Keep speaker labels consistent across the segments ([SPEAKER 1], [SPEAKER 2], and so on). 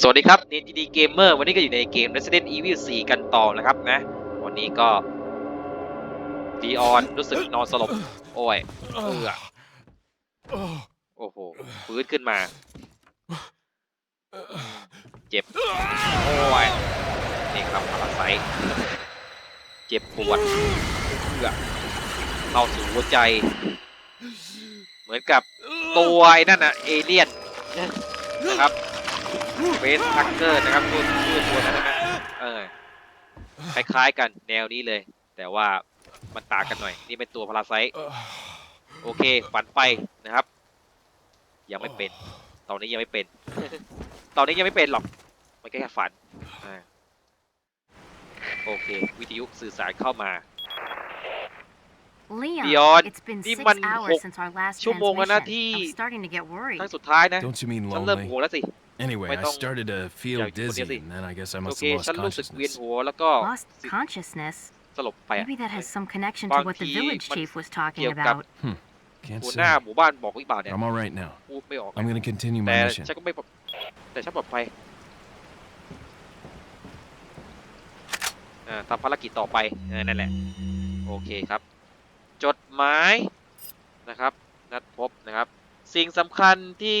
[SPEAKER 1] สวัสดีครับนีจีดีเกมเมอร์วันนี้ก็อยู่ในเกม Resident Evil 4 กันต่อนะครับนะ วันนี้ก็ดีออนรู้สึกนอนสลบ โอ้ยเออโอ้โหฟื้นขึ้นมา เจ็บ โอ้ย นี่ครับพาราไซต์เจ็บปวดเพื่อเข้าสู่หัวใจ เหมือนกับตัวนั่นน่ะเอเลี่ยนนะครับ เฟสทักเกอร์นะครับตัวชื่อตัวนั้นนะเออคล้ายๆกันแนวนี้เลย แต่ว่ามันต่างกันหน่อย นี่เป็นตัวพาราไซต์โอเคฝันไปนะครับ ยังไม่เป็น ตอนนี้ยังไม่เป็น ตอนนี้ยังไม่เป็นหรอกมันแค่ฝันอ่าโอเค วิทยุสื่อสารเข้ามา
[SPEAKER 2] Leon,
[SPEAKER 1] Leon,
[SPEAKER 2] it's been
[SPEAKER 1] นี่
[SPEAKER 2] six
[SPEAKER 1] มันห
[SPEAKER 2] hours
[SPEAKER 1] ก
[SPEAKER 2] since our last
[SPEAKER 1] ชั่วโมงแล้วนะ
[SPEAKER 2] transmission.
[SPEAKER 1] ที่
[SPEAKER 2] I'm starting to get worried.
[SPEAKER 1] ครั้งสุดท้ายนะ
[SPEAKER 3] Don't you mean
[SPEAKER 1] ฉันเริ่ม
[SPEAKER 3] lonely?
[SPEAKER 1] ห่วงแล้วสิ
[SPEAKER 3] Anyway, I
[SPEAKER 1] May
[SPEAKER 3] started to feel
[SPEAKER 1] Yeah,
[SPEAKER 3] dizzy,
[SPEAKER 1] dizzy.
[SPEAKER 3] and then I guess I
[SPEAKER 1] โอ
[SPEAKER 3] must
[SPEAKER 1] เค
[SPEAKER 3] have lost
[SPEAKER 1] ฉันรู้สึกเวียน
[SPEAKER 3] consciousness.
[SPEAKER 1] หัวแล้วก็
[SPEAKER 2] Lost consciousness.
[SPEAKER 1] สลบไปอะ
[SPEAKER 2] Maybe that has some connection
[SPEAKER 1] Bang
[SPEAKER 2] to what the
[SPEAKER 1] thi
[SPEAKER 2] village
[SPEAKER 1] man
[SPEAKER 2] chief was talking
[SPEAKER 1] kêu cặp.
[SPEAKER 2] about.
[SPEAKER 3] Can't
[SPEAKER 1] หัว
[SPEAKER 3] say.
[SPEAKER 1] หน้าหมู่บ้านบอกวิบากเนี่ย
[SPEAKER 3] I'm all right now.
[SPEAKER 1] พูดไม่ออก
[SPEAKER 3] I'm gonna continue
[SPEAKER 1] แต่
[SPEAKER 3] my mission.
[SPEAKER 1] ฉันก็ไม่ปลอดแต่ฉันปลอดภัยอ่าทำภารกิจต่อไปเออนั่นแหละ โอเคครับ จดหมายนะครับ นัดพบนะครับ สิ่งสำคัญที่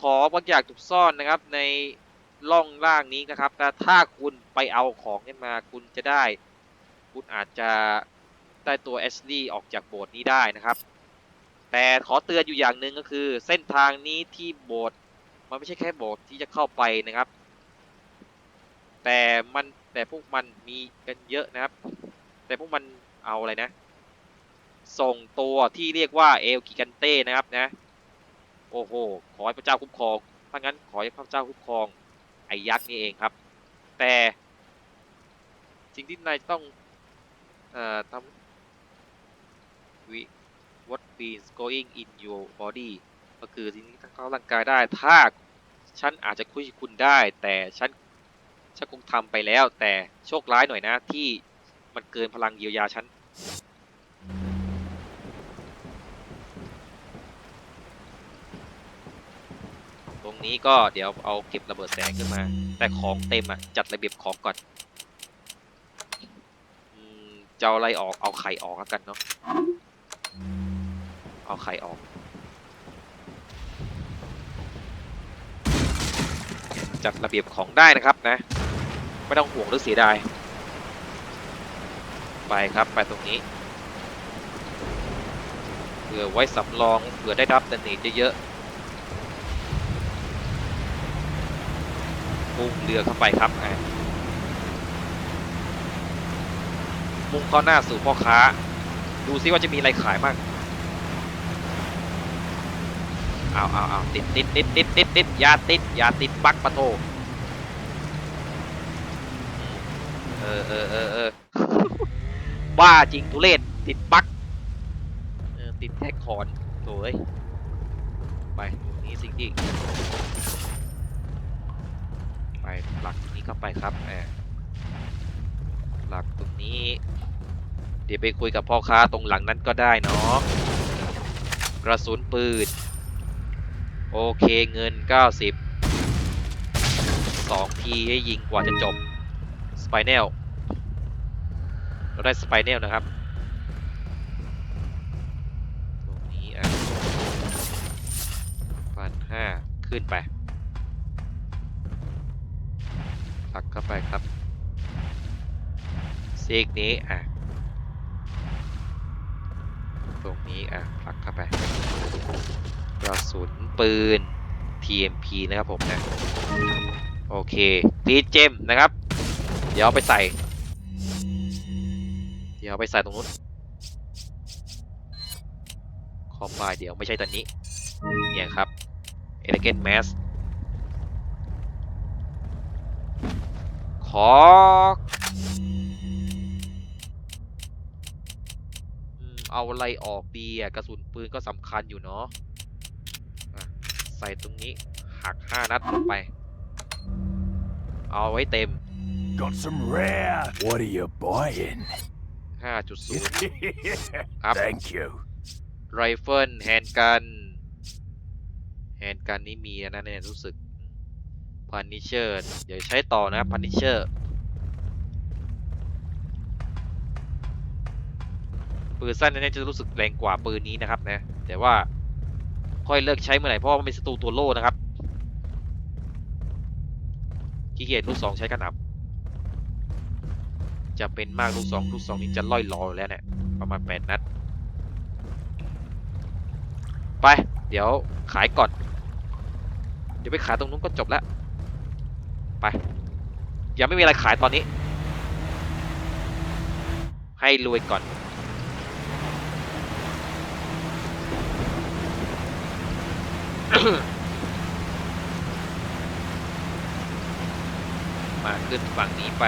[SPEAKER 1] ขอบางอย่างถูกซ่อนนะครับ ในล่องล่างนี้นะครับแต่ถ้าคุณไปเอาของนี้มาคุณจะได้ คุณอาจจะได้ตัวแอชลี่ออกจากโบสถ์นี้ได้นะครับ แต่ขอเตือนอยู่อย่างหนึ่งก็คือ เส้นทางนี้ที่โบสถ์มันไม่ใช่แค่โบสถ์ที่จะเข้าไปนะครับ แต่มันแต่พวกมันมีกันเยอะนะครับ แต่พวกมันเอาอะไรนะ ส่งตัวที่เรียกว่าเอลกิกันเต้นะครับนะ โอ้โห ขอให้พระเจ้าคุ้มครองถ้างั้นขอให้พระเจ้าคุ้มครองไอ้ยักษ์นี่เองครับ แต่สิ่งที่นายต้องเอ่อทำวิ what is going in your body ก็คือสิ่งที่เข้าร่างกายได้ ถ้าฉันอาจจะคุยคุณได้ แต่ฉันฉันคงทำไปแล้ว แต่โชคร้ายหน่อยนะที่มันเกินพลังเยียวยาฉัน รงนี้ก็เดี๋ยวเอาเก็บระเบิดแสงขึ้นมา แต่ของเต็มอะจัดระเบียบของก่อนจะเอาอะไรออกเอาไข่ออกแล้วกันเนาะเอาไข่ออกจัดระเบียบของได้นะครับนะ ไม่ต้องห่วงหรือเสียดาย ไปครับไปตรงนี้เผื่อไว้สำรองเผื่อได้รับดันเนตเยอะๆ มุ่งเรือเข้าไปครับมุ่งเข้าหน้าสู่พ่อค้า ดูซิว่าจะมีอะไรขายบ้างเอาเอาเอาติดติดติดติดติดติดยาติดยาติดปักปะโทเออเออเออเออบ้าจริงทุเรศติดปักเออติดแท็กคอนโถ่เอ้ยไปนี้สิ่งที่ หลักตรงนี้เข้าไปครับแหมหลักตรงนี้ เดี๋ยวไปคุยกับพ่อค้าตรงหลังนั้นก็ได้เนาะกระสุนปืน โอเคเงิน 90 2ทีให้ยิงกว่าจะจบสไปเนลเราได้สไปเนลนะครับตรงนี้อะพันห้าขึ้นไป ผลักเข้าไปครับซีกนี้อะตรงนี้อะผลักเข้าไปกระสุนปืน TMP นะครับผมนะโอเคพีเจมนะครับ เดี๋ยวไปใส่ เดี๋ยวไปใส่ตรงนู้นคอมไบเดี๋ยวไม่ใช่ตอนนี้ เนี่ยครับ Elegant Mass ขอ อืมเอาอะไรออกดีอะกระสุนปืนก็สำคัญอยู่เนาะอะใส่ตรงนี้หัก5นัดลงไป เอาไว้เต็ม
[SPEAKER 4] Got some rare. What are you buying?
[SPEAKER 1] 5.0 Up.
[SPEAKER 4] Thank you.
[SPEAKER 1] ไรเฟิลแฮนด์กัน แฮนด์กันนี่มีอันนั้นเนี่ยรู้สึก พันนิเชอร์เดี๋ยวใช้ต่อนะครับพันนิเชอร์ปืนสั้นเนี่ยจะรู้สึกแรงกว่าปืนนี้นะครับนะแต่ว่าค่อยเลิกใช้เมื่อไหร่เพราะว่ามันเป็นศัตรูตัวโล่นะครับขี้เกียจลูกสองใช้กระหน่ำจะเป็นมากลูกสองลูกสองนี่จะล่อยลอยแล้วเนี่ยประมาณแปดนัด ไป เดี๋ยวขายก่อน เดี๋ยวไปขายตรงนู้นก็จบแล้ว ไป ยังไม่มีอะไรขายตอนนี้ ให้รวยก่อน มาขึ้นฝั่งนี้ไป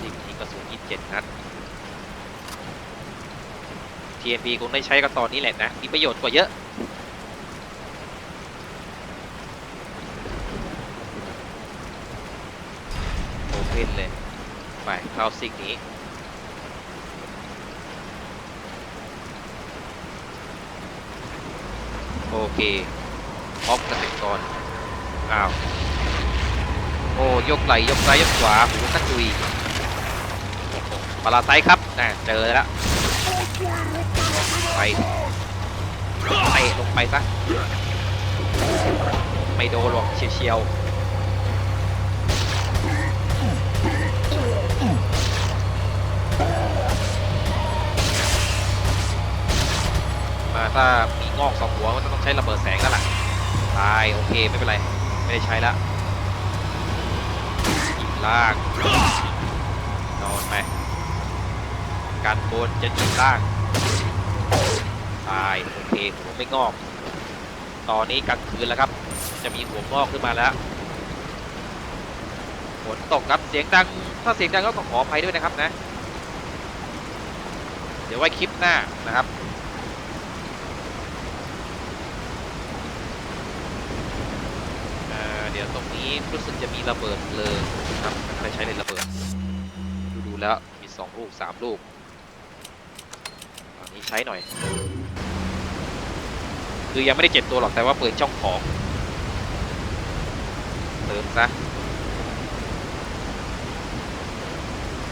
[SPEAKER 1] สิ่งนี้กระสุน27 นัด TMP คงได้ใช้กันตอนนี้แหละนะ มีประโยชน์กว่าเยอะ โอเพนเลย ไป เข้าสิ่งนี้ โอเคออฟเกษตรกรอ้าว โอ้ ยกไหล ยกซ้าย ยกขวาหูกระจุยโอ้โหปลาไซครับน่ะเจอแล้วไปเตะลงไปซะไม่โดนหรอกเฉียวๆ ถ้ามีงอกสองหัวมันต้องใช้ระเบิดแสงแล้วล่ะตายโอเคไม่เป็นไร ไม่ได้ใช้ละอีกลางนอนไปการบนจะจีบล่างตายโอเคหัวไม่งอก ตอนนี้กลางคืนแล้วครับ จะมีหัวงอกขึ้นมาแล้วฝนตกครับเสียงดังถ้าเสียงดังก็ขออภัยด้วยนะครับนะ เดี๋ยวไว้คลิปหน้านะครับ เอ่อเดี๋ยวตรงนี้รู้สึกจะมีระเบิดเลยนะครับไม่เคยใช้เลยระเบิด ดูดูแล้วมีสองลูกสามลูกอันนี้ใช้หน่อย คือยังไม่ได้เจ็บตัวหรอกแต่ว่าเปิดช่องของเติมซะ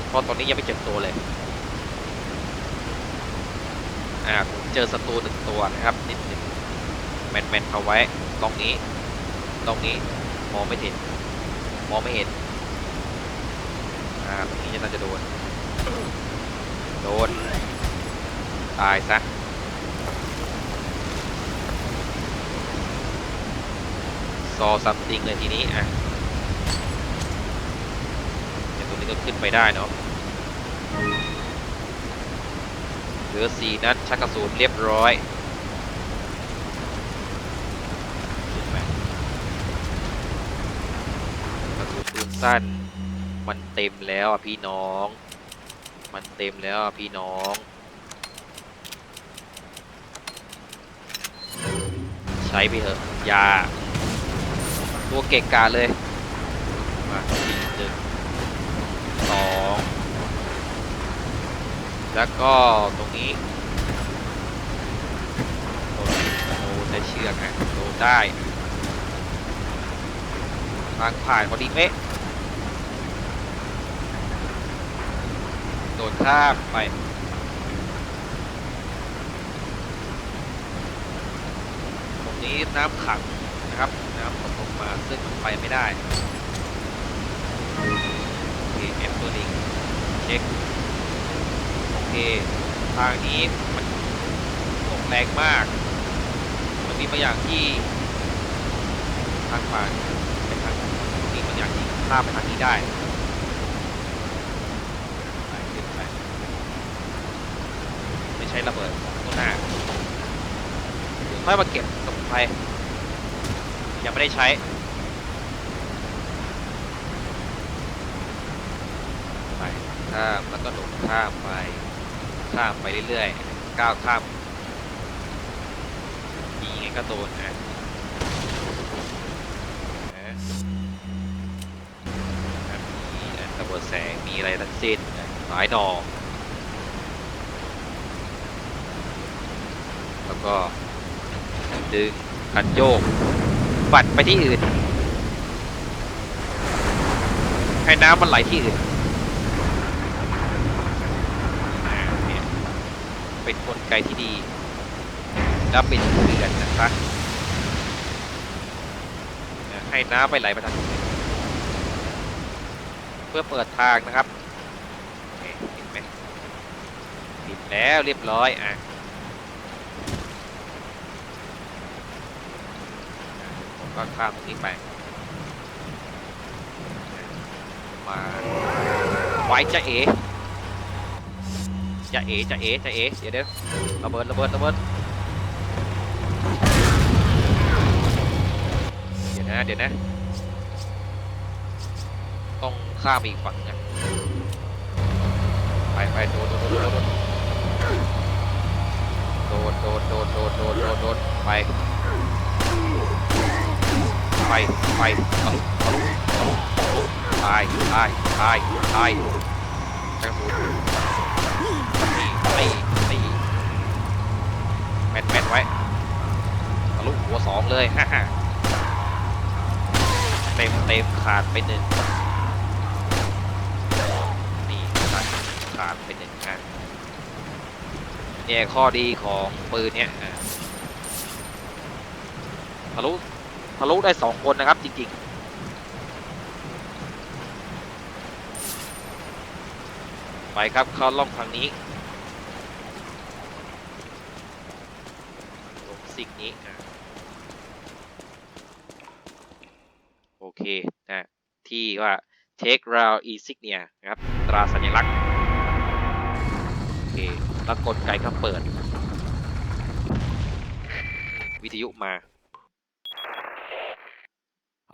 [SPEAKER 1] เพราะตอนนี้ยังไม่เจ็บตัวเลยอ่าผมเจอศัตรูหนึ่งตัวนะครับนิดหนึ่งแมนแมนๆเอาไว้ตรงนี้ ตรงนี้ มองไม่เห็น มองไม่เห็น อ่าตรงนี้จะน่าจะโดน โดน ตายซะซอซัมติงเลยทีนี้ อะเดี๋ยวตรงนี้ก็ขึ้นไปได้เนาะเหลือสี่นัดชักกระสุนเรียบร้อยขึ้นไปกระ สั้น มันเต็มแล้วอะพี่น้อง มันเต็มแล้วอะพี่น้องใช้ไปเถอะยา ตัวเก่งกาเลย มาสี่หนึ่งสองแล้วก็ตรงนี้โดนโดนได้เชือกนะโดนได้ทางผ่านพอดีเป๊ะโดน ข้ามไป ตรงนี้น้ำขังนะครับ น้ำตกลงมาซึ่งมันไปไม่ได้โอเคเอฟตัวลิงเช็คโอเคทางนี้มันตกแรงมากมันมีบางอย่างที่ทางผ่านไปทางมีบางอย่างที่ข้ามไปทางนี้ได้ไปขึ้นไปไม่ใช้ระเบิดของตัวหน้าค่อยมาเก็บสมุนไพรยังไม่ได้ใช้ไปข้ามแล้วก็โดดข้ามไปข้ามไปเรื่อยๆก้าวข้ามยิงไงก็โดนนะนะนะมีนะระเบิดแสงมีอะไรทั้งสิ้นหลายดอก แล้วก็ดึงคันโยกบัดไปที่อื่น ให้น้ำมันไหลที่อื่นเนี่ยเป็นกลไกที่ดี แล้วเป็นเขื่อนนะคะให้น้ำไปไหลไปทางเพื่อเปิดทางนะครับเอ๊ะเห็นไหมปิดแล้วเรียบร้อยอะ ผม ก็ข้ามตรงนี้ไป มาไว้จะเอจะเอจะเอจะเอเดี๋ยวเดี๋ยวระเบิดระเบิดระเบิดเดี๋ยวนะเดี๋ยวนะ ต้องข้ามอีกฝั่งนะไปไปโดดโดดโดดโดดโดดโดดโดดโดดโดดโดดโดดไป ไปไปทะลุทะลุทะลุทะลุตายตายตายตายกระสุนตีตีตีแมนแมนไว้ทะลุหัวสองเลยฮ่าฮ่าเต็มเต็มขาดไปหนึ่งนี่ขาดขาดไปหนึ่งอะเนี่ยข้อดีของปืนเนี่ยทะลุ ทะลุได้สองคนนะครับจริงๆ ไปครับเข้าล่องทางนี้ลงสิ่งนี้โอเคนะที่ว่า take round insignia นะครับตราสัญลักษณ์โอเคแล้วกลไกก็เปิด วิทยุมา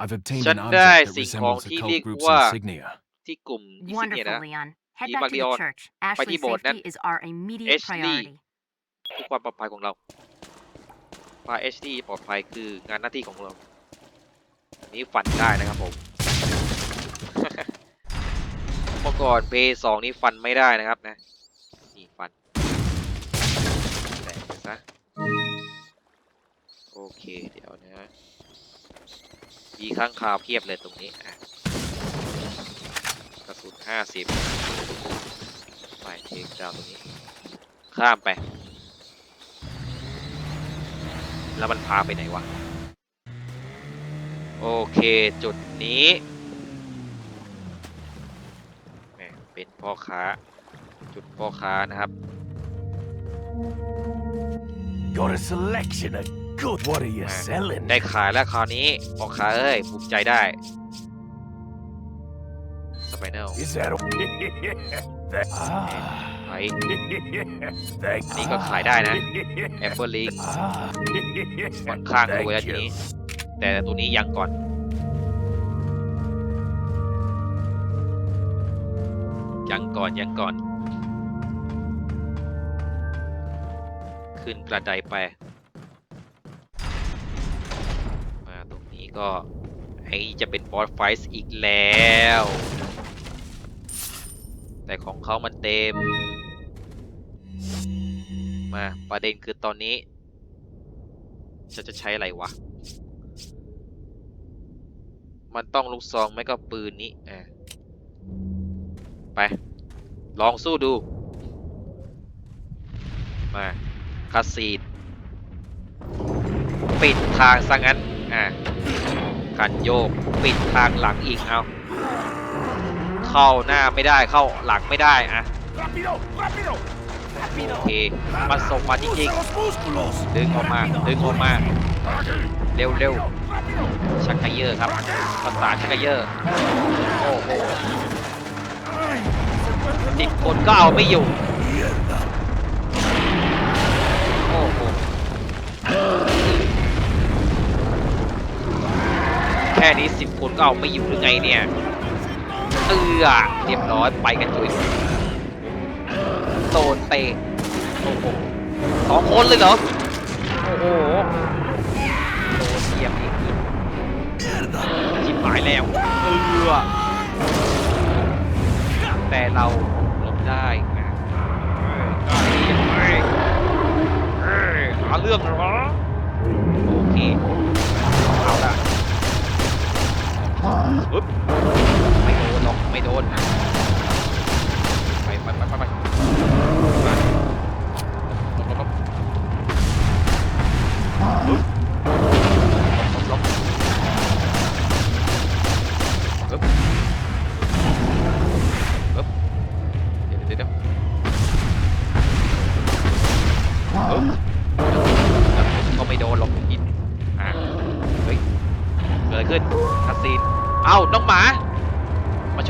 [SPEAKER 4] I've obtained
[SPEAKER 1] Chân
[SPEAKER 4] an
[SPEAKER 1] đai
[SPEAKER 4] object that
[SPEAKER 1] สิ่งของ
[SPEAKER 4] resembles the
[SPEAKER 1] ที่
[SPEAKER 4] cult
[SPEAKER 1] เรียก
[SPEAKER 4] group's
[SPEAKER 1] ว่า
[SPEAKER 4] insignia.
[SPEAKER 1] ที่กลุ่ม insignia
[SPEAKER 2] Wonderful,
[SPEAKER 1] นะ
[SPEAKER 2] Leon. Head
[SPEAKER 1] Đi
[SPEAKER 2] back
[SPEAKER 1] bác
[SPEAKER 2] to
[SPEAKER 1] Leon.
[SPEAKER 2] the church. Ashley's
[SPEAKER 1] đi bột
[SPEAKER 2] safety
[SPEAKER 1] nè.
[SPEAKER 2] is our immediate
[SPEAKER 1] Ashley.
[SPEAKER 2] priority.
[SPEAKER 1] เพื่อความปลอดภัยของเราพา HD ปลอดภัยคืองานหน้าที่ของเราอันนี้ฟันได้นะครับผม เมื่อก่อนเพย์สองนี้ฟันไม่ได้นะครับนะ นี่ฟันแตกไปซะ โอเค เดี๋ยวนะ มีข้างคาวเพียบเลยตรงนี้อะกระสุนห้าสิบไปเทคดาวตรงนี้ ข้ามไป แล้วมันพาไปไหนวะ โอเคจุดนี้เป็นพ่อค้า จุดพ่อค้านะครับ
[SPEAKER 4] Got a selection of good. What are you
[SPEAKER 1] Man.
[SPEAKER 4] selling?
[SPEAKER 1] ได้ขายแล้วคราวนี้พ่อค้าเอ้ยภูมิใจได้สไปเนล
[SPEAKER 4] Is that a... that... Ah.
[SPEAKER 1] ไ Thank อันนี้ก็ขายได้นะแอมเบอร์ลิง
[SPEAKER 4] Ah.
[SPEAKER 1] ค่อนข้างรวยแล้ว
[SPEAKER 4] Thank
[SPEAKER 1] ที
[SPEAKER 4] you.
[SPEAKER 1] นี้ แต่ตัวนี้ยังก่อน ยังก่อนยังก่อน ขึ้นกระไดไป ก็ไอจะเป็นบอสไฟส์อีกแล้ว แต่ของเขามันเต็ม มาประเด็นคือตอนนี้จะจะใช้อะไรวะ มันต้องลูกซองไม่ก็ปืนนี้อะไป ลองสู้ดู มาคาซีดปิดทางซะงั้น อะ กันโยกปิดทางหลังอีกเอาเข้าหน้าไม่ได้เข้าหลังไม่ได้อะ
[SPEAKER 4] Rápido, rápido.
[SPEAKER 1] โอเคมันส่งมาจริง
[SPEAKER 4] los músculos.
[SPEAKER 1] ๆดึงออกมาดึงออกมา เร็วเร็ว
[SPEAKER 4] Rápido.
[SPEAKER 1] ชักไกเยอร์ครับภาษาชักไกเยอร์โอ้โหสิบคนก็เอาไม่อยู่
[SPEAKER 4] Mierda.
[SPEAKER 1] โอ้โห ค่นี้สิบคนก็เอาไม่อยู่หรือไงเนี่ยเอือเรียบร้อยไปกันจุยโดนเตะโอ้โหสองคนเลยเหรอ โอ้โหโดนเหยียบอีกทีชิบหายแล้วเอือแต่เราหลบได้นะเอาดีไงเอ้ยหาเรื่องเหรอโอเคเอาละ ปึ๊บไม่โดนหรอกไม่โดนไปไปไปไปไปมาลบ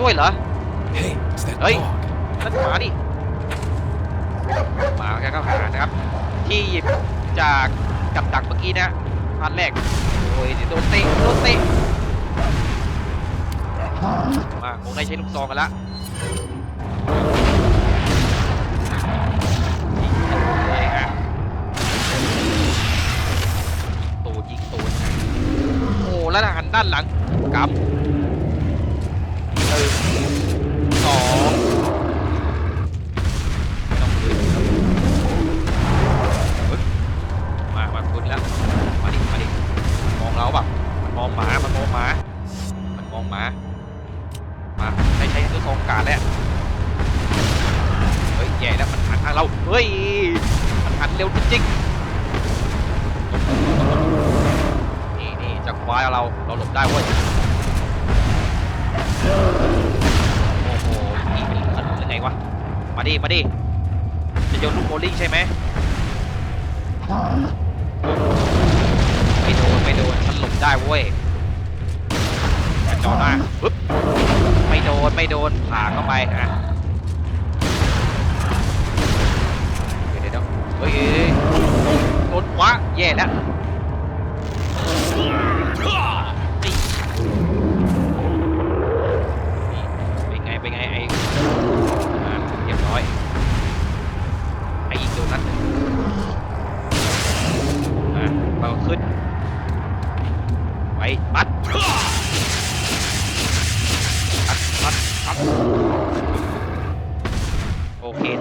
[SPEAKER 1] มาช่วยเหรอ
[SPEAKER 4] Hey, it's that
[SPEAKER 1] Hey.
[SPEAKER 4] dog.
[SPEAKER 1] นั่นหมาดิหมาแกก็หานะครับ ที่หยิบจากกับดักเมื่อกี้นะพันแรก โอ้ยโดนเตะโดนเตะมาคงได้ใช้ลูกซองกันละยิงเลยฮะตูดยิงตูดนะโอ้แล้วหันด้านหลังกำ มองเราแบบมันมองหมา มันมองหมา มันมองหมา มาใช้ใช้ตัวทองการแล้วเฮ้ยแย่แล้วมันหันทางเรา เฮ้ย มันหันเร็วจริงๆนี่นี่จะคว้าเรา เราหลบได้เว้ย โอ้โหยิงเป็นขนุนยังไงวะ มาดิ มาดิ จะโยนลูกโบลิ่งใช่ไหม ได้เว้ยกระจอกหน้าปึ๊บไม่โดนไม่โดนผ่าเข้าไปอะเดี๋ยวเดี๋ยวเฮ้ยเฮ้ยเฮ้ยโดนขวาแย่แล้ว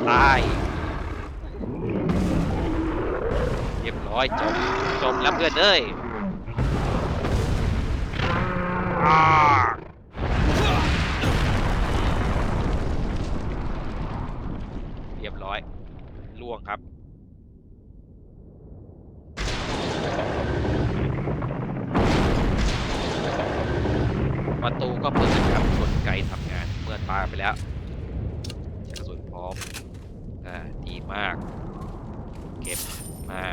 [SPEAKER 1] ตายเรียบร้อยจบจบแล้วเพื่อนเอ้ยเรียบร้อยล่วงครับประตูก็เปิดครับกลไกทำงานเมื่อตายไปแล้วกระสุนพร้อม อ่า ดีมาก เก็บมา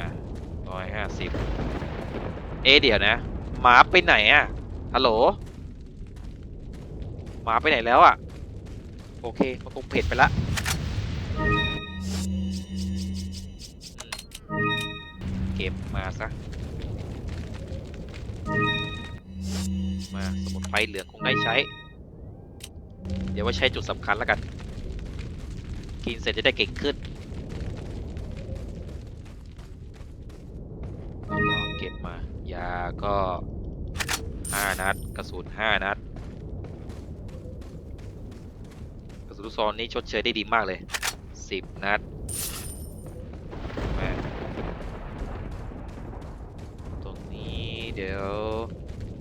[SPEAKER 1] ร้อยห้าสิบเอะเดี๋ยวนะ หมาไปไหนอะฮัลโหล หมาไปไหนแล้วอะโอเคมันคงเผ็ดไปละเก็บมาซะ มาสมุดไฟเหลืองคงได้ใช้ เดี๋ยวว่าใช้จุดสำคัญแล้วกัน กินเสร็จจะได้เก่งขึ้นเก็บมา ยาก็ห้านัด กระสุนห้านัด กระสุนลูกซองนี้ชดเชยได้ดีมากเลยสิบนัดมาตรงนี้เดี๋ยว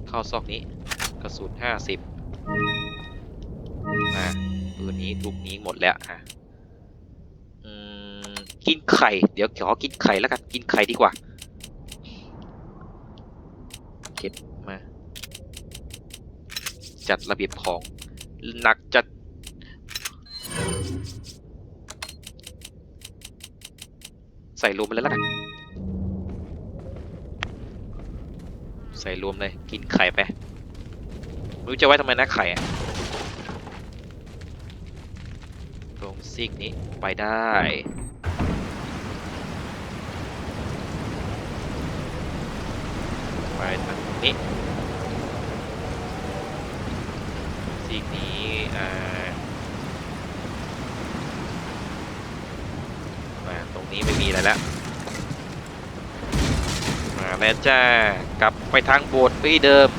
[SPEAKER 1] เข้าซอกนี้กระสุนห้าสิบมาปืนนี้ลูกนี้หมดแล้วฮะกินไข่ เดี๋ยวขอกินไข่แล้วกัน กินไข่ดีกว่า เก็บมา จัดระเบียบของหนักจัดใส่รวมไปแล้วกันใส่รวมเลย กินไข่ไปไม่รู้จะไว้ทำไมนะไข่อะตรงซีกนี้ไปได้ ไปทางนี้ซีกนี้อ่ามาตรงนี้ไม่มีอะไรแล้ว มาแล้วจ้ากลับไปทางโบสถ์ที่เดิม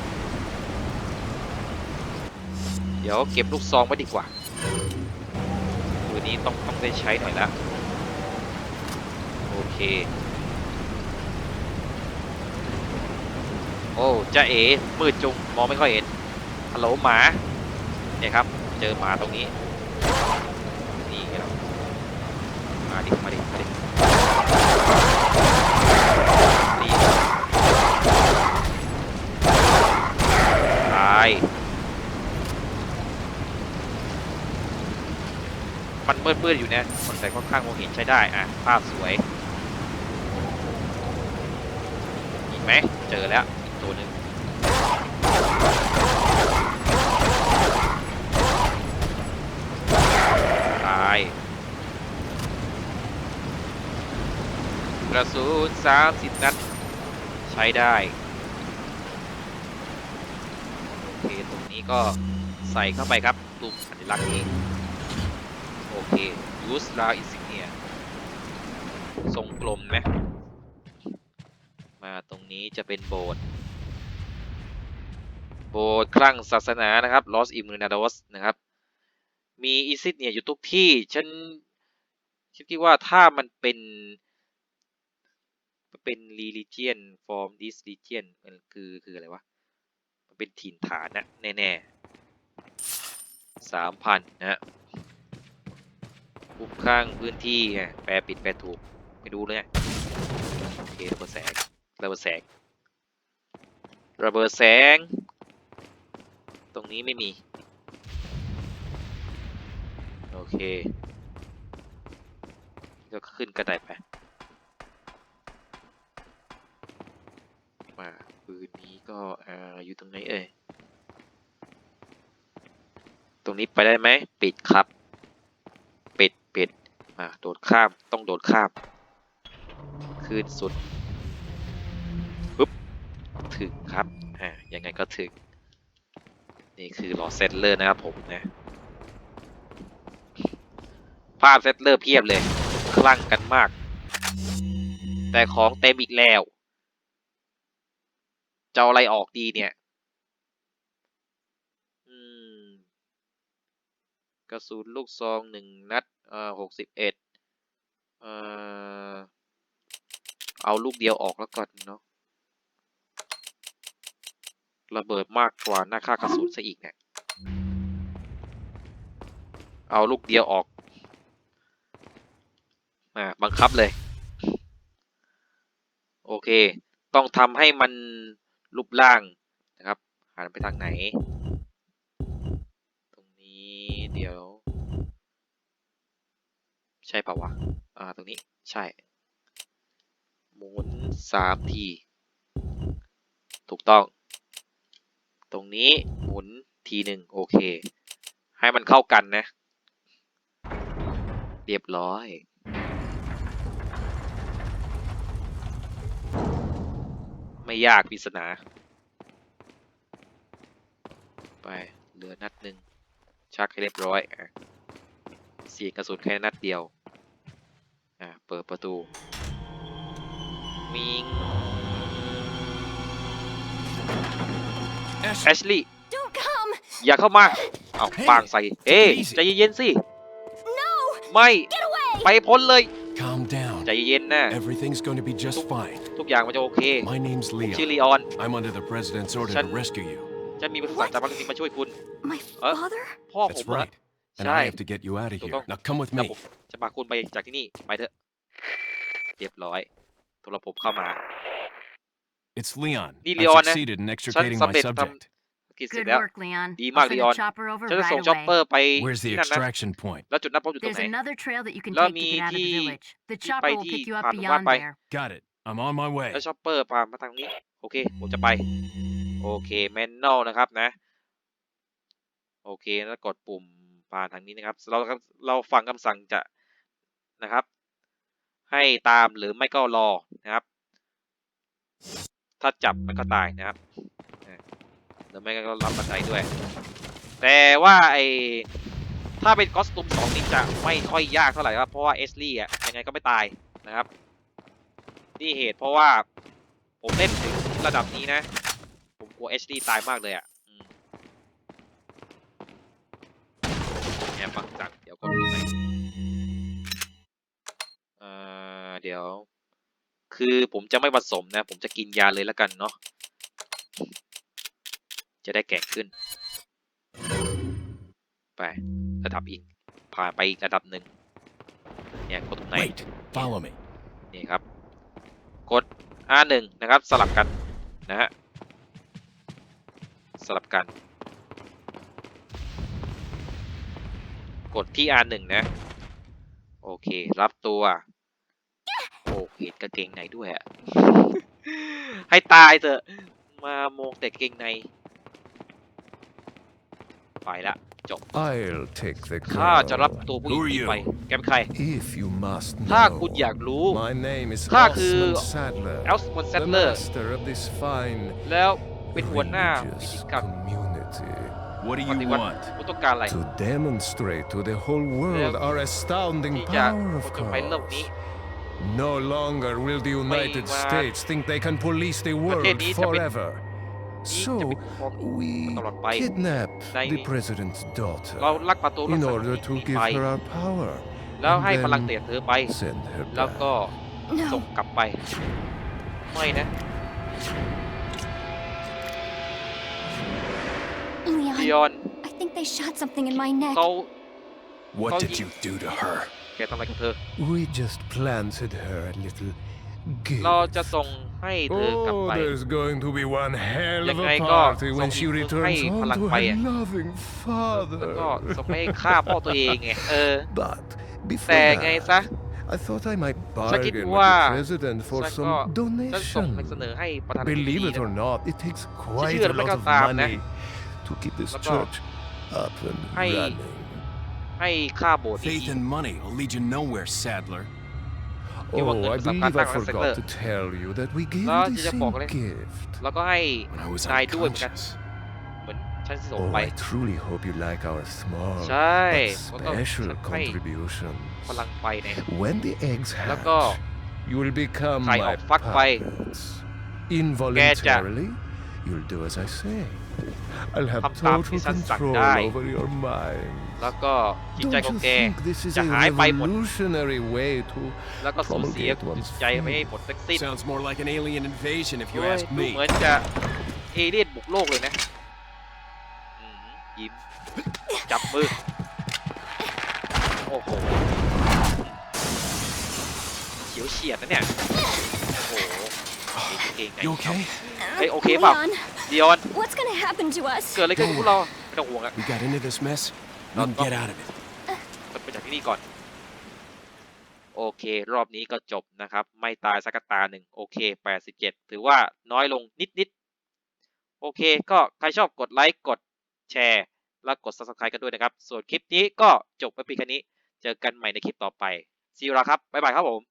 [SPEAKER 1] เดี๋ยวเก็บลูกซองไว้ดีกว่าคืนนี้ต้องต้องได้ใช้หน่อยละโอเค โอ้จ้าเอ๋มืดจุงมองไม่ค่อยเห็นฮัลโหลหมาเนี่ยครับ เจอหมาตรงนี้นี่ไงเรามาดิมาดิมาดินี่ตายมันมืดๆอยู่เนี่ยคนแต่ค่อนข้างมองเห็นใช้ได้อะภาพสวยอีกไหมเจอแล้ว ตัวนึงตายกระสุนสามสิบนัด ใช้ได้โอเคตรงนี้ก็ใส่เข้าไปครับรูปสัญลักษณ์นี้โอเค use la insignia ทรงกลมไหมมาตรงนี้จะเป็นโบสถ์ โบสถ์คลั่งศาสนานะครับ Los Immunidados นะครับ มีอิซิดเนี่ยอยู่ทุกที่ ฉันฉันคิดว่าถ้ามันเป็น เป็น religion from this region มันคือคืออะไรวะ มันเป็นถิ่นฐานนะแน่ๆสามพันนะคุ้มข้างพื้นที่ไงแปลปิดแปลถูกไปดูเลยโอเคระเบิดแสงระเบิดแสงระเบิดแสง ตรงนี้ไม่มี โอเคก็ขึ้นกระไดไป มาปืนนี้ก็อ่าอยู่ตรงไหนเอ่ย ตรงนี้ไปได้ไหม ปิดครับ ปิดปิดมาโดดข้าม ต้องโดดข้าม ขึ้นสุด ปึ๊บ ถึงครับ อ่า ยังไงก็ถึง นี่คือหลอดเซตเลอร์นะครับผมนะภาพเซตเลอร์เพียบเลย คลั่งกันมาก แต่ของเต็มอีกแล้วจะอะไรออกดีเนี่ยกระสุนลูกซองหนึ่งนัดเอ่อหกสิบเอ็ดเอ่อเอาลูกเดียวออกแล้วก่อนเนาะ ระเบิดมากกว่าหน้าค่ากระสุนซะอีกเนี่ย เอาลูกเดียวออกอ่าบังคับเลย โอเค ต้องทำให้มันรูปร่างนะครับหันไปทางไหน ตรงนี้เดี๋ยว ใช่ปะวะ อ่า ตรงนี้ใช่ หมุนสามที ถูกต้อง ตรงนี้หมุนทีหนึ่งโอเค ให้มันเข้ากันนะ เรียบร้อยไม่ยากปริศนา ไปเหลือนัดหนึ่งชักให้เรียบร้อยอะเสียงกระสุนแค่นัดเดียวอะเปิดประตูมิง แอชลีย์
[SPEAKER 2] Don't come!
[SPEAKER 1] อย่าเข้ามาเอา
[SPEAKER 4] เฮ้ย
[SPEAKER 1] ปางใส่ เอ้ย
[SPEAKER 4] easy
[SPEAKER 1] ใจเย็นๆสิ
[SPEAKER 2] No!
[SPEAKER 1] ไม่
[SPEAKER 2] Get away!
[SPEAKER 1] ไปพ้นเลย
[SPEAKER 4] calm down.
[SPEAKER 1] ใจเย็นๆนะ
[SPEAKER 4] Everything's going to be just fine.
[SPEAKER 1] ทุกอย่างมันจะโอเค
[SPEAKER 4] My name's
[SPEAKER 1] ชื่อ
[SPEAKER 4] Leon.
[SPEAKER 1] ลีออน
[SPEAKER 4] I'm under the president's order
[SPEAKER 1] Shut-
[SPEAKER 4] to rescue you.
[SPEAKER 1] จะมีบริษัทจากบางสิ่งมาช่วยคุณ
[SPEAKER 2] My
[SPEAKER 1] Huh?
[SPEAKER 2] father?
[SPEAKER 1] พ่อผ
[SPEAKER 4] That's
[SPEAKER 1] มนะ
[SPEAKER 4] right. And
[SPEAKER 1] ใช่
[SPEAKER 4] I have to get you out of here.
[SPEAKER 1] Don't-
[SPEAKER 4] Now come with
[SPEAKER 1] แล้ว
[SPEAKER 4] me.
[SPEAKER 1] ผมจะพาคุณไปจากที่นี่ ไปเถอะ เรียบร้อยโทรภพเข้ามา
[SPEAKER 4] It's Leon.
[SPEAKER 1] Ni
[SPEAKER 4] I
[SPEAKER 1] Leon, eh?
[SPEAKER 4] succeeded in extricating my
[SPEAKER 1] สำเร็จท
[SPEAKER 4] subject.
[SPEAKER 1] กิจเสร็จ
[SPEAKER 2] Good
[SPEAKER 1] แล้ว
[SPEAKER 2] work, Leon.
[SPEAKER 1] Di
[SPEAKER 2] I'll
[SPEAKER 1] Mark
[SPEAKER 2] send
[SPEAKER 1] Leon.
[SPEAKER 2] a chopper over
[SPEAKER 1] ฉันจะส่ง
[SPEAKER 2] right
[SPEAKER 1] ช็อปเปอ
[SPEAKER 2] away.
[SPEAKER 1] ร์ไป
[SPEAKER 4] Where's the
[SPEAKER 1] ที่นั่นนะ
[SPEAKER 4] extraction point?
[SPEAKER 1] แล้วจุดนัดพบอยู่ตรง
[SPEAKER 2] There's
[SPEAKER 1] ไหน
[SPEAKER 2] another trail that you can
[SPEAKER 1] Let
[SPEAKER 2] take to
[SPEAKER 1] me
[SPEAKER 2] get out of the
[SPEAKER 1] ที่
[SPEAKER 2] village. The
[SPEAKER 1] ที่
[SPEAKER 2] chopper
[SPEAKER 1] ไป
[SPEAKER 2] will
[SPEAKER 1] ที่
[SPEAKER 2] pick you up
[SPEAKER 1] ผ่านหมู่บ้าน
[SPEAKER 2] beyond
[SPEAKER 1] ไป
[SPEAKER 2] there.
[SPEAKER 4] Got it. I'm on my way.
[SPEAKER 1] แล้วช็อปเปอร์พามาทางนี้ โอเค ผมจะไป โอเคแมนนอลนะครับนะ โอเค แล้วกดปุ่มผ่านทางนี้นะครับ เราเราฟังคำสั่งจะนะครับ ให้ตามหรือไม่ก็รอนะครับ ถ้าจับมันก็ตายนะครับหรือไม่ก็รับบันไดด้วย แต่ว่าไอถ้าเป็นคอสตูมสองนี่จะไม่ค่อยยากเท่าไหร่ครับเพราะว่าเอสลี่อะยังไงก็ไม่ตายนะครับนี่เหตุเพราะว่าผมเล่นถึงระดับนี้นะ ผมกลัว HD ตายมากเลยอะอืมแอบฟังจังเดี๋ยวกดดูไหนเอ่อเดี๋ยว คือผมจะไม่ผสมนะ ผมจะกินยาเลยแล้วกันเนาะจะได้แก่งขึ้น ไประดับอีกผ่านไปอีกระดับหนึ่งเนี่ยกดตรงไหน
[SPEAKER 4] Wait, follow me.
[SPEAKER 1] นี่ครับ กด R1 นะครับ สลับกันนะฮะสลับกัน กดที่ R1 นะ โอเค รับตัว โอ้เห็นกางเกงในด้วยอะให้ตายเถอะ มามองแต่กางเกงใน ไปละ จบ
[SPEAKER 3] I'll take the
[SPEAKER 1] ข้าจะรับ
[SPEAKER 3] girl.
[SPEAKER 1] ตัวผู้หญิง
[SPEAKER 4] Who are
[SPEAKER 1] นี้
[SPEAKER 4] you?
[SPEAKER 1] ไป แกเป็นใคร
[SPEAKER 3] If you must
[SPEAKER 1] ถ้า
[SPEAKER 3] know,
[SPEAKER 1] คุณอยากรู้
[SPEAKER 3] my name is
[SPEAKER 1] ข้าคือ
[SPEAKER 3] Osmond Sadler,
[SPEAKER 1] เอลส์มอนเซ
[SPEAKER 3] the
[SPEAKER 1] ตเลอร์
[SPEAKER 3] master of this fine
[SPEAKER 1] แล้วเป็นหัวหน้าพิ
[SPEAKER 3] religious
[SPEAKER 1] ธีกรรม
[SPEAKER 3] community.
[SPEAKER 4] What do
[SPEAKER 1] ปฏิ
[SPEAKER 4] you
[SPEAKER 1] วัติ
[SPEAKER 4] want?
[SPEAKER 1] คุณต้องการอะไร
[SPEAKER 3] To demonstrate to the whole world our astounding
[SPEAKER 1] ที่จะ
[SPEAKER 3] power
[SPEAKER 1] ผ
[SPEAKER 3] of
[SPEAKER 1] จญภัยโลกนี้
[SPEAKER 3] course. No longer will the United
[SPEAKER 1] ว่า
[SPEAKER 3] States think they can police the
[SPEAKER 1] ประเทศ
[SPEAKER 3] world
[SPEAKER 1] นี้จะเป็น
[SPEAKER 3] forever.
[SPEAKER 1] นี้
[SPEAKER 3] So
[SPEAKER 1] จะเป็นของ
[SPEAKER 3] we
[SPEAKER 1] ตลอดไป
[SPEAKER 3] kidnapped
[SPEAKER 1] ใน
[SPEAKER 3] the president's daughter
[SPEAKER 1] เราลักพาตัวลูก
[SPEAKER 3] in
[SPEAKER 1] สาว
[SPEAKER 3] order to
[SPEAKER 1] นี้
[SPEAKER 3] give
[SPEAKER 1] ไป
[SPEAKER 3] her our power
[SPEAKER 1] แล้วให้
[SPEAKER 3] and
[SPEAKER 1] พลัง
[SPEAKER 3] then
[SPEAKER 1] เตียเธอไป
[SPEAKER 3] send her
[SPEAKER 1] แล้ว
[SPEAKER 3] back.
[SPEAKER 1] ก็ส่ง
[SPEAKER 2] No.
[SPEAKER 1] กลับไป ไม่นะ
[SPEAKER 2] Leon,
[SPEAKER 1] ดิออน
[SPEAKER 2] I think they shot something in my neck.
[SPEAKER 1] เขา
[SPEAKER 4] What
[SPEAKER 1] Oh,
[SPEAKER 4] did
[SPEAKER 1] you-
[SPEAKER 4] you do to her?
[SPEAKER 1] แกทำอะไรกับเธอ
[SPEAKER 3] We just planted her a little gift.
[SPEAKER 1] เราจะส่งให้เธอกลับ
[SPEAKER 3] Oh,
[SPEAKER 1] ไป
[SPEAKER 3] there's going to be one hell of
[SPEAKER 1] ยังไง
[SPEAKER 3] a
[SPEAKER 1] ก็
[SPEAKER 3] party
[SPEAKER 1] ส่
[SPEAKER 3] when
[SPEAKER 1] ง
[SPEAKER 3] she
[SPEAKER 1] ให้
[SPEAKER 3] returns
[SPEAKER 1] พ
[SPEAKER 3] home
[SPEAKER 1] ลัง
[SPEAKER 3] to
[SPEAKER 1] ไป
[SPEAKER 3] her
[SPEAKER 1] อะ
[SPEAKER 3] loving
[SPEAKER 1] แล้วก็
[SPEAKER 3] father.
[SPEAKER 1] ส่งให้ฆ่าพ่อตัวเองไง เออ
[SPEAKER 3] But before
[SPEAKER 1] แต่ไงซะ
[SPEAKER 3] that, I thought I might
[SPEAKER 1] ฉันคิด
[SPEAKER 3] bargain with
[SPEAKER 1] ว่า
[SPEAKER 3] the president for
[SPEAKER 1] ฉันก็
[SPEAKER 3] some
[SPEAKER 1] ฉันส่งให้เส
[SPEAKER 3] donation.
[SPEAKER 1] นอให้ประธานาธิบดี
[SPEAKER 3] Believe it
[SPEAKER 1] นะ
[SPEAKER 3] or not, it takes quite
[SPEAKER 1] ชื่อ
[SPEAKER 3] a
[SPEAKER 1] ไม่
[SPEAKER 3] lot
[SPEAKER 1] ก็
[SPEAKER 3] of
[SPEAKER 1] ตามนะ
[SPEAKER 3] money to keep this
[SPEAKER 1] แล้วก็
[SPEAKER 3] church up and
[SPEAKER 1] ให้
[SPEAKER 3] running.
[SPEAKER 1] ให้ค่าโบสถ์
[SPEAKER 4] Faith
[SPEAKER 1] ดี
[SPEAKER 4] and money will lead you nowhere, Sadler.
[SPEAKER 1] You want
[SPEAKER 3] Oh,
[SPEAKER 1] them
[SPEAKER 3] I
[SPEAKER 1] to some
[SPEAKER 3] believe I
[SPEAKER 1] contact with
[SPEAKER 3] forgot
[SPEAKER 1] Sadler.
[SPEAKER 3] to tell you that we gave
[SPEAKER 1] Đó,
[SPEAKER 3] you
[SPEAKER 1] chị
[SPEAKER 3] the
[SPEAKER 1] cho
[SPEAKER 3] same
[SPEAKER 1] บอกเลย
[SPEAKER 3] gift.
[SPEAKER 1] ๆแล้วก็ให้
[SPEAKER 4] When I was
[SPEAKER 1] นายด้วยเหมือนกัน
[SPEAKER 4] unconscious.
[SPEAKER 1] เหมือนฉันส่ง
[SPEAKER 3] Oh,
[SPEAKER 1] ไป
[SPEAKER 3] I truly hope you like our small
[SPEAKER 1] ใช่
[SPEAKER 3] but
[SPEAKER 1] แล้วก็
[SPEAKER 3] special
[SPEAKER 1] ฉันให้
[SPEAKER 3] contributions.
[SPEAKER 1] พลังไฟใน
[SPEAKER 3] When the eggs
[SPEAKER 1] แล้ว
[SPEAKER 3] hatch,
[SPEAKER 1] ก็
[SPEAKER 3] you will become
[SPEAKER 1] ไข่อ
[SPEAKER 3] my
[SPEAKER 1] อกฟักไป
[SPEAKER 3] puppets. Involuntarily, you'll do as I say. I'll have
[SPEAKER 1] ทำตามที่
[SPEAKER 3] total
[SPEAKER 1] ฉันสั่ง
[SPEAKER 3] control
[SPEAKER 1] ได้
[SPEAKER 3] over your mind.
[SPEAKER 1] แล้วก็จิตใจ
[SPEAKER 3] Don't
[SPEAKER 1] ของ
[SPEAKER 3] you
[SPEAKER 1] แก
[SPEAKER 3] think this is
[SPEAKER 1] จะ
[SPEAKER 3] a
[SPEAKER 1] หายไปหมด
[SPEAKER 3] revolutionary way to
[SPEAKER 1] แล้วก็สูญเสีย
[SPEAKER 3] promulgate
[SPEAKER 1] จิต
[SPEAKER 3] one's
[SPEAKER 1] ใจไม่ให้หมดทั้งสิ้น
[SPEAKER 4] Sounds more like an alien invasion if you
[SPEAKER 1] โอ้ย
[SPEAKER 4] ask
[SPEAKER 1] ดู
[SPEAKER 4] me.
[SPEAKER 1] เหมือนจะเอเลี่ยนบุกโลกเลยนะอืมยิ้ม จับมือ โอ้โหเฉียวเฉียดนะเนี่ย โอ้โห เก่งไง
[SPEAKER 4] You okay?
[SPEAKER 1] เฮ้ยโอเคเปล่า
[SPEAKER 2] Leon,
[SPEAKER 1] ดิออน
[SPEAKER 2] what's gonna happen to us?
[SPEAKER 1] เกิดอะไรขึ้นกับพวกเราไม่ต้องห่วงอะ
[SPEAKER 4] We got into this mess. We
[SPEAKER 1] No,
[SPEAKER 4] can
[SPEAKER 1] no.
[SPEAKER 4] get out of it.
[SPEAKER 1] ต้องไปจากที่นี่ก่อน โอเค รอบนี้ก็จบนะครับ ไม่ตายสักตาหนึ่งโอเค 87 ถือว่าน้อยลงนิด ๆ โอเค ก็ใครชอบกดไลค์ กดแชร์ แล้วกด subscribe กันด้วยนะครับ ส่วนคลิปนี้ก็จบไปเพียงแค่นี้ เจอกันใหม่ในคลิปต่อไปซีอูราครับ บ๊ายบายครับผม